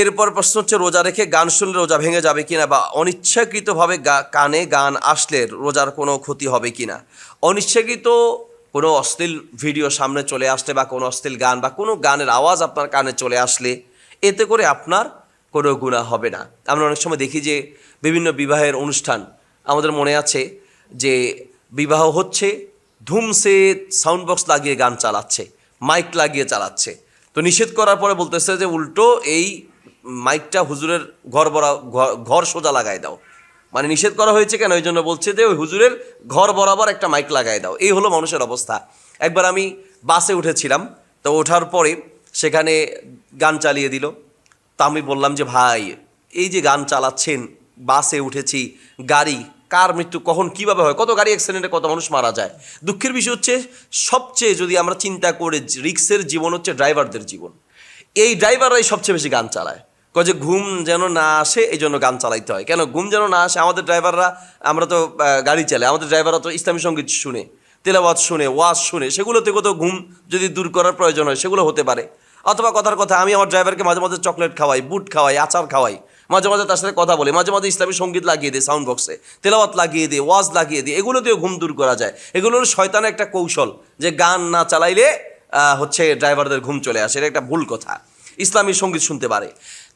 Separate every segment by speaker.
Speaker 1: এরপর প্রশ্ন হচ্ছে, রোজা রেখে গান শুনলে রোজা ভেঙে যাবে কিনা বা অনিচ্ছাকৃতভাবে কানে গান আসলে রোজার কোনো ক্ষতি হবে কিনা? অনিচ্ছাকৃত কোনো অশ্লীল ভিডিও সামনে চলে আসলে বা কোনো অশ্লীল গান বা কোনো গানের আওয়াজ আপনার কানে চলে আসলে, এতে করে আপনার কোনো গুণা হবে না। আমরা অনেক সময় দেখি যে বিভিন্ন বিবাহের অনুষ্ঠান, আমাদের মনে আছে যে বিবাহ হচ্ছে, ধুমসে সাউন্ড বক্স লাগিয়ে গান চালাচ্ছে মাইক লাগিয়ে চালাচ্ছে। তো নিষেধ করার পরে বলতেছে যে উল্টো এই মাইকটা হুজুরের ঘর বরা ঘর- সোজা লাগাই দাও। মানে নিষেধ করা হয়েছে কেন? ওই জন্য বলছে যে ওই হুজুরের ঘর বরাবর একটা মাইক লাগাই দাও। এই হলো মানুষের অবস্থা। একবার আমি বাসে উঠেছিলাম, তো ওঠার পরে সেখানে গান চালিয়ে দিল। তা আমি বললাম যে, ভাই, এই যে গান চালাচ্ছেন, বাসে উঠেছি, গাড়ি, কার মৃত্যু, কখন, কীভাবে হয়, কত গাড়ি অ্যাক্সিডেন্টে কত মানুষ মারা যায়? দুঃখের বিষয় হচ্ছে, সবচেয়ে যদি আমরা চিন্তা করে, রিক্সের জীবন হচ্ছে ড্রাইভারদের জীবন। এই ড্রাইভাররাই সবচেয়ে বেশি গান চালায়। যে ঘুম যেন না আসে এই জন্য গান চালাইতে হয়। কেন? ঘুম যেন না আসে, আমাদের ড্রাইভাররা, আমরা তো গাড়ি চালাই, আমাদের ড্রাইভাররা তো ইসলামী সংগীত শুনে, তেলাওয়াত শুনে, ওয়াজ শুনে সেগুলো থেকে তো ঘুম যদি দূর করার প্রয়োজন হয়, সেগুলো হতে পারে। অথবা কথার কথা, আমি আমার ড্রাইভারকে মাঝে মাঝে চকলেট খাওয়াই, বুট খাওয়াই, আচার খাওয়াই, মাঝে মাঝে তার সাথে কথা বলি, মাঝে মাঝে ইসলামী সংগীত লাগিয়ে দিই সাউন্ড বক্সে তেলাওয়াত লাগিয়ে দিই, ওয়াজ লাগিয়ে দিই এগুলো দিয়েও ঘুম দূর করা যায়। এগুলো হলো শয়তানের একটা কৌশল যে গান না চালাইলে হচ্ছে ড্রাইভারদের ঘুম চলে আসে, এটা একটা ভুল কথা। ইসলামী সংগীত শুনতে পারে।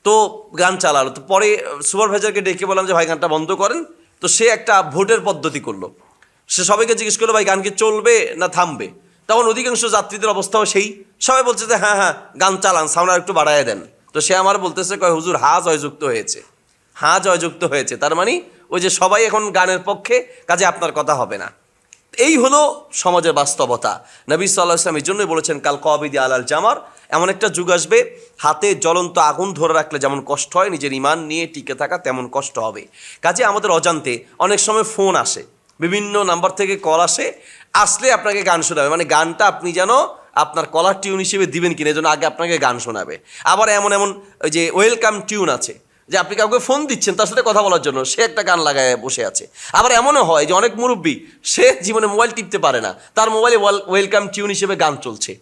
Speaker 1: তো গান চালালো। তো পরে সুপারভাইজারকে ডেকে বললাম যে, ভাই, গানটা বন্ধ করেন। তো সে একটা ভোটের পদ্ধতি করল। সে সবাইকে জিজ্ঞেস করল, ভাই, গান কি চলবে না থামবে? তখন অধিকাংশ যাত্রীদের অবস্থাও সেই। সবাই বলছে যে হ্যাঁ হ্যাঁ গান চালান, সাউন্ড একটু বাড়ায় দেন। তো সে আমার বলতেছে, কয়, হুজুর হা জয়যুক্ত হয়েছে। হা জয়যুক্ত হয়েছে। তার মানে ওই যে সবাই এখন গানের পক্ষে, কাজে আপনার কথা হবে না। এই হলো সমাজের বাস্তবতা। নবী সাল্লাহ ইসলাম এই জন্যই বলেছেন, কাল কবিদি আলাল জামার। এমন একটা যুগ আসবে, হাতে জ্বলন্ত আগুন ধরে রাখলে যেমন কষ্ট হয়, নিজের ইমান নিয়ে টিকে থাকা তেমন কষ্ট হবে। কাজে আমাদের অজান্তে অনেক সময় ফোন আসে, বিভিন্ন নাম্বার থেকে কল আসে, আসলে আপনাকে গান শোনাবে। মানে গানটা আপনি যেন আপনার কলার টিউন হিসেবে দিবেন কিনা জন্য আগে আপনাকে গান শোনাবে। আবার এমন এমন ওই যে ওয়েলকাম টিউন আছে যে আপনি কাউকে ফোন দিচ্ছেন, তার সাথে কথা বলার জন্য, সে একটা গান লাগায় বসে আছে। আবার এমনও হয় যে অনেক মুরব্বী, সে জীবনে মোবাইল টিপতে পারে না, তার মোবাইলে ওয়েলকাম টিউন হিসেবে গান চলছে।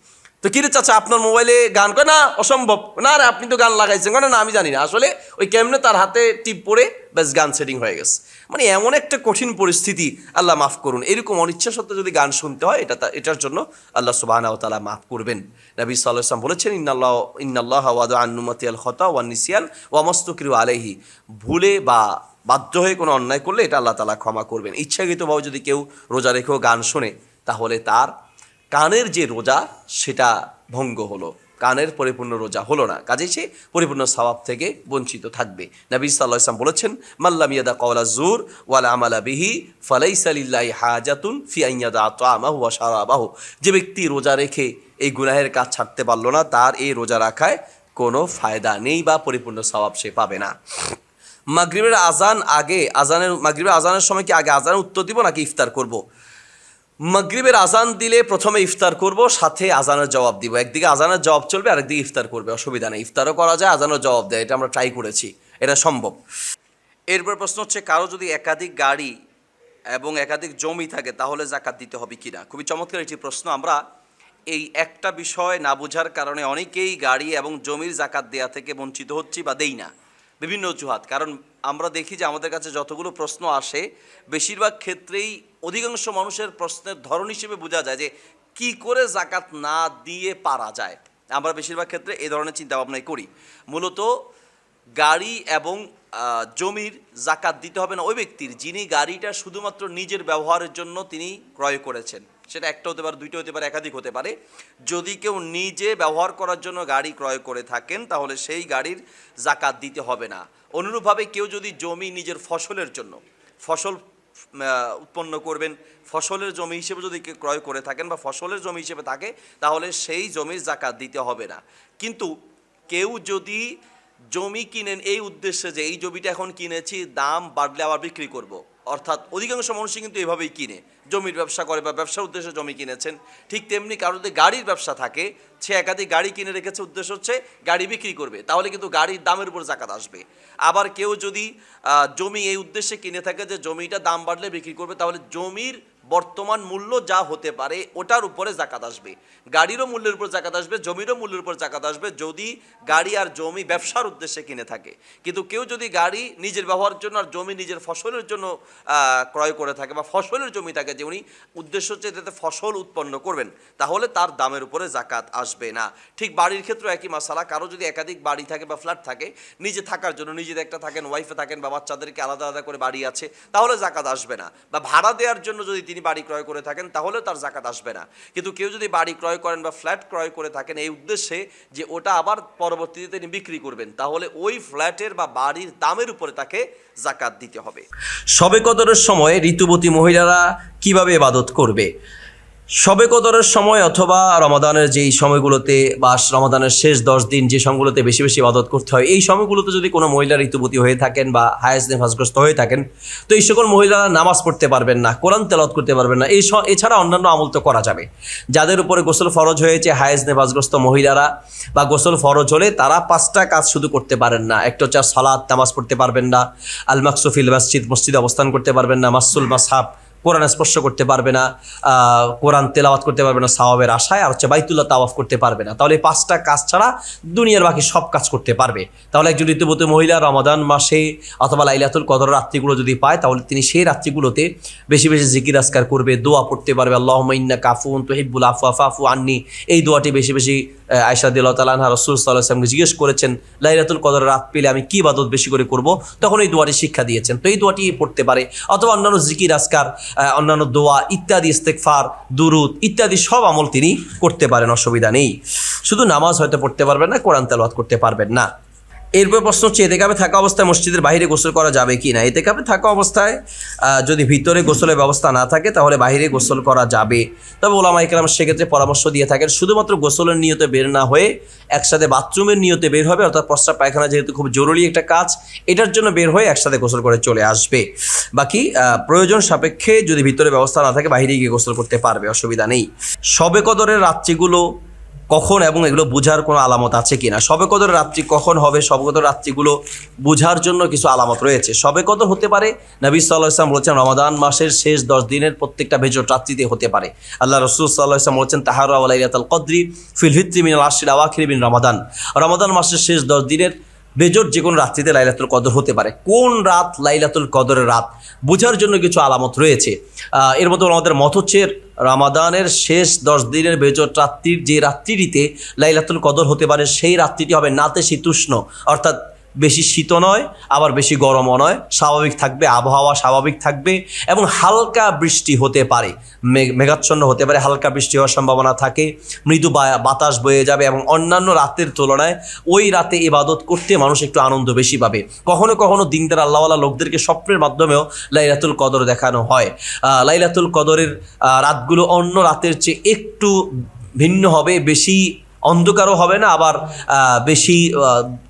Speaker 1: তো কিরে চাচা, আপনার মোবাইলে গান করে না, অসম্ভব, না রে, আপনি তো গান লাগাইছেন। কেন না আমি জানি না। আসলে ওই কেমনে তার হাতে টিপ পড়ে, ব্যাস গান সেটিং হয়ে গেছে। মানে এমন একটা কঠিন পরিস্থিতি আল্লাহ মাফ করুন। এরকম অনিচ্ছা সত্ত্বে যদি গান শুনতে হয়, এটা এটার জন্য আল্লাহ সুবাহ তালা মাফ করবেন। নবী সাল্লাহ ইসলাম বলেছেন, ইন্নাল্লাহ ইন্নাল্লাহ ওয়াদ আন্নুমতি আল খতা ওয়ান নিসিয়ান ওয়ামস্তকির আলহি ভুলে বা বাধ্য হয়ে কোনো অন্যায় করলে এটা আল্লাহ তালা ক্ষমা করবেন। ইচ্ছাকৃতভাবে যদি কেউ রোজা রেখেও গান শোনে, তাহলে তার কানের যে রোজা, সেটা ভঙ্গ হলো। কানের পরিপূর্ণ রোজা হলো না। কাজেই সে পরিপূর্ণ সওয়াব থেকে বঞ্চিত থাকবে। নবী সাল্লাহ ইসলাম বলেছেন মাল্লাম ইয়াদা কওলা জুর ওয়ালা আমালা বিহি ফালাইসালিল্লাহি হাজাতুন ফি আইয়াদা তামাহু ওয়া শারাবাহু। যে ব্যক্তি রোজা রেখে এই গুনাহের কাজ ছাড়তে পারল না, তার এই রোজা রাখায় কোনো ফায়দা নেই বা পরিপূর্ণ স্বভাব সে পাবে না। মাগরিবের আজান আগে আজানের মাগরিবের আজানের সময় কি আগে আজানের উত্তর দিব নাকি ইফতার করব? মাগরিবের আজান দিলে প্রথমে ইফতার করব, সাথে আজানের জবাব দিব। একদিকে আজানের জবাব চলবে, আরেকদিকে ইফতার করবে। অসুবিধা নেই, ইফতারও করা যায়, আজানের জবাব দেয়। এটা আমরা ট্রাই করেছি, এটা সম্ভব। এরপর প্রশ্ন হচ্ছে, কারও যদি একাধিক গাড়ি এবং একাধিক জমি থাকে, তাহলে জাকাত দিতে হবে কিনা? খুবই চমৎকার একটি প্রশ্ন। আমরা এই একটা বিষয় না বোঝার কারণে অনেকেই গাড়ি এবং জমির জাকাত দেয়া থেকে বঞ্চিত হচ্ছি বা দেই না। বিভিন্ন অজুহাত, কারণ আমরা দেখি যে আমাদের কাছে যতগুলো প্রশ্ন আসে, বেশিরভাগ ক্ষেত্রেই অধিকাংশ মানুষের প্রশ্নের ধরন হিসেবে বোঝা যায় যে কি করে জাকাত না দিয়ে পারা যায়। আমরা বেশিরভাগ ক্ষেত্রে এই ধরনের চিন্তা ভাবনাই করি। মূলত গাড়ি এবং জমির জাকাত দিতে হবে না ওই ব্যক্তির, যিনি গাড়িটা শুধুমাত্র নিজের ব্যবহারের জন্য তিনি ক্রয় করেছেন। সেটা একটা হতে পারে, দুইটা হতে পারে, একাধিক হতে পারে। যদি কেউ নিজে ব্যবহার করার জন্য গাড়ি ক্রয় করে থাকেন, তাহলে সেই গাড়ির জাকাত দিতে হবে না। অনুরূপভাবে কেউ যদি জমি নিজের ফসলের জন্য, ফসল উৎপন্ন করবেন, ফসলের জমি হিসেবে যদি ক্রয় করে থাকেন বা ফসলের জমি হিসেবে থাকে, তাহলে সেই জমির জাকাত দিতে হবে না কিন্তু কেউ যদি জমি কিনেন এই উদ্দেশ্যে যে, এই জমিটা এখন কিনেছি, দাম বাড়লে আবার বিক্রি করব। অর্থাৎ অধিকাংশ মানুষই কিন্তু এভাবেই কিনে। জমির ব্যবসা করে বা ব্যবসার উদ্দেশ্যে জমি কিনেছেন। ঠিক তেমনি কারও যদি গাড়ির ব্যবসা থাকে, সে একাধিক গাড়ি কিনে রেখেছে, উদ্দেশ্য হচ্ছে গাড়ি বিক্রি করবে। তাহলে কিন্তু গাড়ির দামের উপর জাকাত আসবে। আবার কেউ যদি জমি এই উদ্দেশ্যে কিনে থাকে যে জমিটা দাম বাড়লে বিক্রি করবে, তাহলে জমির বর্তমান মূল্য যা হতে পারে ওটার উপরে জাকাত আসবে। গাড়িরও মূল্যের উপর জাকাত আসবে, জমিরও মূল্যের উপর জাকাত আসবে যদি গাড়ি আর জমি ব্যবসার উদ্দেশ্যে কিনে থাকে। কিন্তু কেউ যদি গাড়ি নিজের ব্যবহারের জন্য আর জমি নিজের ফসলের জন্য ক্রয় করে থাকে বা ফসলের জমি থাকে, যে উনি উদ্দেশ্য হচ্ছে যাতে ফসল উৎপন্ন করবেন, তাহলে তার দামের উপরে জাকাত আসবে না। ঠিক বাড়ির ক্ষেত্রে একই মশালা কারও যদি একাধিক বাড়ি থাকে বা ফ্ল্যাট থাকে, নিজে থাকার জন্য, নিজের একটা থাকেন ওয়াইফে থাকেন বা বাচ্চাদেরকে আলাদা আলাদা করে বাড়ি আছে, তাহলে জাকাত আসবে না। বা ভাড়া দেওয়ার জন্য যদি তিনি বাড়ি ক্রয় করে থাকেন তাহলে তার জাকাত আসবে না। কিন্তু কেউ যদি বাড়ি ক্রয় করেন বা ফ্ল্যাট ক্রয় করে থাকেন, এই উদ্দেশ্যে যে ওটা আবার পরবর্তীতে তিনি বিক্রি করবেন, তাহলে ওই ফ্ল্যাটের বা বাড়ির দামের উপরে তাকে জাকাত দিতে হবে। সবে কদরের সময় ঋতুবতী মহিলারা কীভাবে ইবাদত করবে? সবে কদরের সময় অথবা রমাদানের যেই সময়গুলোতে বা রমাদানের শেষ দশ দিন যে সময়গুলোতে বেশি বেশি ইবাদত করতে হয়, এই সময়গুলোতে যদি কোনো মহিলা ঋতুবতী হয়ে থাকেন বা হায়াস নেফাসগ্রস্ত হয়ে থাকেন, তো এই সকল মহিলারা নামাজ পড়তে পারবেন না, কোরআন তেলত করতে পারবেন না। এই এছাড়া অন্যান্য আমল তো করা যাবে। যাদের উপরে গোসল ফরজ হয়েছে হায়াজ নেফাসগ্রস্ত মহিলারা বা গোসল ফরজ হলে তারা পাঁচটা কাজ শুধু করতে পারেন না। একটা হচ্ছে সালাদ নামাজ পড়তে পারবেন না। আল মাকসুফিল মসজিদ, মসজিদে অবস্থান করতে পারবেন না। মাসুল মাসহাব কোরআন স্পর্শ করতে পারবে না কোরআন তেলাওয়াত করতে পারবে না সাওয়াবের আশায়, আর হচ্ছে বাইতুল্লাহ তাওয়াফ করতে পারবে না। তাহলে পাঁচটা কাজ ছাড়া দুনিয়ার বাকি সব কাজ করতে পারবে। তাহলে একজন ঋতুবতী মহিলা রমাদান মাসে অথবা লাইলাতুল কদর রাত্রিগুলো যদি পায়, তাহলে তিনি সেই রাত্রিগুলোতে বেশি বেশি জিকির আসকার করবে, দোয়া পড়তে পারবে আল্লাহ ইন্না কাফুন তহিবুল আফু আফু আন্নি। এই দোয়াটি বেশি বেশি আহ, আয়সা দিল্লাহ তালাহা রসুল সাল্লাহ আসলামকে জিজ্ঞেস করেছেন লাইলাতুল কদর রাত পেলে আমি কি বাদত বেশি করে করব? তখন এই দোয়াটি শিক্ষা দিয়েছেন। তো এই দোয়াটি পড়তে পারে। অথবা অন্যান্য জিকির আসকার অন্যান্য দোয়া ইত্যাদি ইস্তেকফার দুরুদ ইত্যাদি সব আমল তিনি করতে পারেন অসুবিধা নেই। শুধু নামাজ হয়তো পড়তে পারবেন না কোরআন তেলওয়াত করতে পারবেন না। এরপর প্রশ্ন হচ্ছে এতেকাবে থাকা অবস্থায় মসজিদের বাইরে গোসল করা যাবে কি না? এতেকাবে থাকা অবস্থায় যদি ভিতরে গোসলের ব্যবস্থা না থাকে, তাহলে বাইরে গোসল করা যাবে। তবে ওলামা ইকরাম সেক্ষেত্রে পরামর্শ দিয়ে থাকেন, শুধুমাত্র গোসলের নিয়তে বের না হয়ে একসাথে বাথরুমের নিয়তে বের হবে, অর্থাৎ প্রস্রাব পায়খানা যেহেতু খুব জরুরি একটা কাজ, এটার জন্য বের হয়ে একসাথে গোসল করে চলে আসবে। বাকি প্রয়োজন সাপেক্ষে যদি ভিতরে ব্যবস্থা না থাকে বাইরে গিয়ে গোসল করতে পারবে, অসুবিধা নেই। সবে কদরের রাত্রিগুলো কখন এবং এগুলো বোঝার কোনো আলামত আছে কিনা? সবে কদর রাত্রি কখন হবে? সবে কদর রাত্রিগুলো বোঝার জন্য কিছু আলামত রয়েছে। সবে কদর হতে পারে, নবী সাল্লাহ ইসলাম বলেছেন রমাদান মাসের শেষ দশ দিনের প্রত্যেকটা ভেজর রাত্রিতে হতে পারে। আল্লাহ রসুল সাল্লাহ ইসলাম বলেছেন তাহার আলাইয়াতাল কদ্রি ফিল ভিত্রি মিনাল আশির আওয়াখির বিন রমাদান। রমাদান মাসের শেষ দশ দিনের বেজর যে কোনো রাত্রিতে লাইলাতুল কদর হতে পারে। কোন রাত? লাইলাতুল কদরের রাত। বোঝার জন্য কিছু আলামত রয়েছে। এর মধ্যে আমাদের মত হচ্ছে, রামাদানের শেষ দশ দিনের বেজর রাত্রির যে রাত্রিটিতে লাইলাতুল কদর হতে পারে, সেই রাত্রিটি হবে নাতে শীতুষ্ণ অর্থাৎ বেশি শীতও নয়, আবার বেশি গরমও নয়। স্বাভাবিক থাকবে, আবহাওয়া স্বাভাবিক থাকবে এবং হালকা বৃষ্টি হতে পারে মেঘাচ্ছন্ন হতে পারে, হালকা বৃষ্টি হওয়ার সম্ভাবনা থাকে, মৃদু বাতাস বয়ে যাবে এবং অন্যান্য রাতের তুলনায় ওই রাতে ইবাদত করতে মানুষ একটু আনন্দ বেশি পাবে। কখনো কখনো দিনদার আল্লাহওয়ালা লোকদেরকে স্বপ্নের মাধ্যমেও লাইলাতুল কদর দেখানো হয়। লাইলাতুল কদরের রাতগুলো অন্য রাতের চেয়ে একটু ভিন্ন হবে, বেশি অন্ধকারও হবে না, আবার বেশি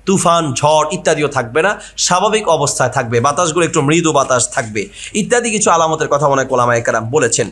Speaker 1: তুফান, ঝড় ইত্যাদিও থাকবে না, স্বাভাবিক অবস্থায় থাকবে। বাতাসগুলো একটু মৃদু বাতাস থাকবে। ইত্যাদি কিছু আলামতের কথা মনে কোলামায় কারাম বলেছেন।